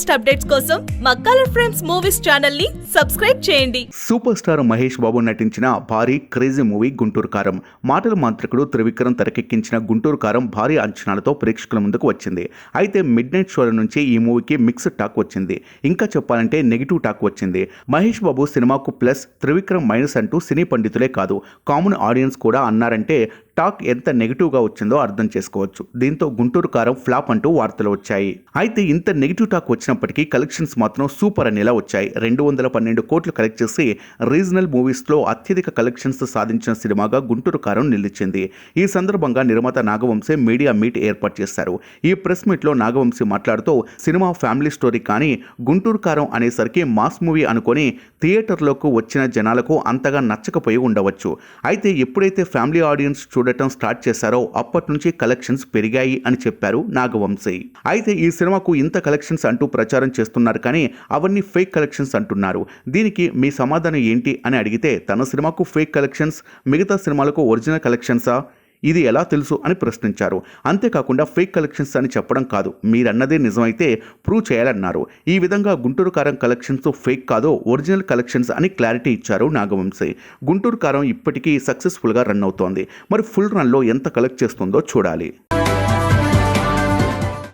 Latest updates కోసం మా colour frames movies ఛానల్ని సబ్స్క్రైబ్ చేయండి. సూపర్ స్టార్ మహేష్ బాబు నటించిన భారీ క్రేజీ మూవీ గుంటూరు కారం. మాటల మాంత్రికుడు త్రివిక్రమ్ తెరకెక్కించిన గుంటూరు కారం భారీ అంచనాలతో ప్రేక్షకుల ముందుకు వచ్చింది. అయితే మిడ్ నైట్ షోల నుంచి ఈ మూవీకి మిక్స్డ్ టాక్ వచ్చింది. ఇంకా చెప్పాలంటే నెగిటివ్ టాక్ వచ్చింది. మహేష్ బాబు సినిమాకు ప్లస్ త్రివిక్రమ్ మైనస్ అంటూ సినీ పండితులే కాదు. కామన్ ఆడియన్స్ కూడా అన్నారంటే టాక్ ఎంత నెగిటివ్గా వచ్చిందో అర్థం చేసుకోవచ్చు. దీంతో గుంటూరు కారం ఫ్లాప్ అంటూ వార్తలు వచ్చాయి. అయితే ఇంత నెగిటివ్ టాక్ వచ్చినప్పటికీ కలెక్షన్స్ మాత్రం సూపర్ అనేలా వచ్చాయి. రెండు వందల పన్నెండు కోట్లు కలెక్ట్ చేసి రీజనల్ మూవీస్లో అత్యధిక కలెక్షన్స్ సాధించిన సినిమాగా గుంటూరు కారం నిలిచింది. ఈ సందర్భంగా నిర్మాత నాగవంశీ మీడియా మీట్ ఏర్పాటు చేశారు. ఈ ప్రెస్ మీట్లో నాగవంశీ మాట్లాడుతూ సినిమా ఫ్యామిలీ స్టోరీ కానీ గుంటూరు కారం అనేసరికి మాస్ మూవీ అనుకొని థియేటర్లోకి వచ్చిన జనాలకు అంతగా నచ్చకపోయి ఉండవచ్చు. అయితే ఎప్పుడైతే ఫ్యామిలీ ఆడియన్స్ చూడ చూడటం స్టార్ట్ చేశారో అప్పటి నుంచి కలెక్షన్స్ పెరిగాయి అని చెప్పారు నాగవంశీ. అయితే ఈ సినిమాకు ఇంత కలెక్షన్స్ అంటూ ప్రచారం చేస్తున్నారు కానీ అవన్నీ ఫేక్ కలెక్షన్స్ అంటున్నారు. దీనికి మీ సమాధానం ఏంటి అని అడిగితే తన సినిమాకు ఫేక్ కలెక్షన్స్ మిగతా సినిమాలకు ఒరిజినల్ కలెక్షన్సా? ఇది ఎలా తెలుసు అని ప్రశ్నించారు. అంతేకాకుండా ఫేక్ కలెక్షన్స్ అని చెప్పడం కాదు. మీరన్నదే నిజమైతే ప్రూవ్ చేయాలన్నారు. ఈ విధంగా గుంటూరు కారం కలెక్షన్స్ ఫేక్ కాదో ఒరిజినల్ కలెక్షన్స్ అని క్లారిటీ ఇచ్చారు నాగవంశీ. గుంటూరు కారం ఇప్పటికీ సక్సెస్ఫుల్గా రన్ అవుతోంది. మరి ఫుల్ రన్లో ఎంత కలెక్ట్ చేస్తుందో చూడాలి.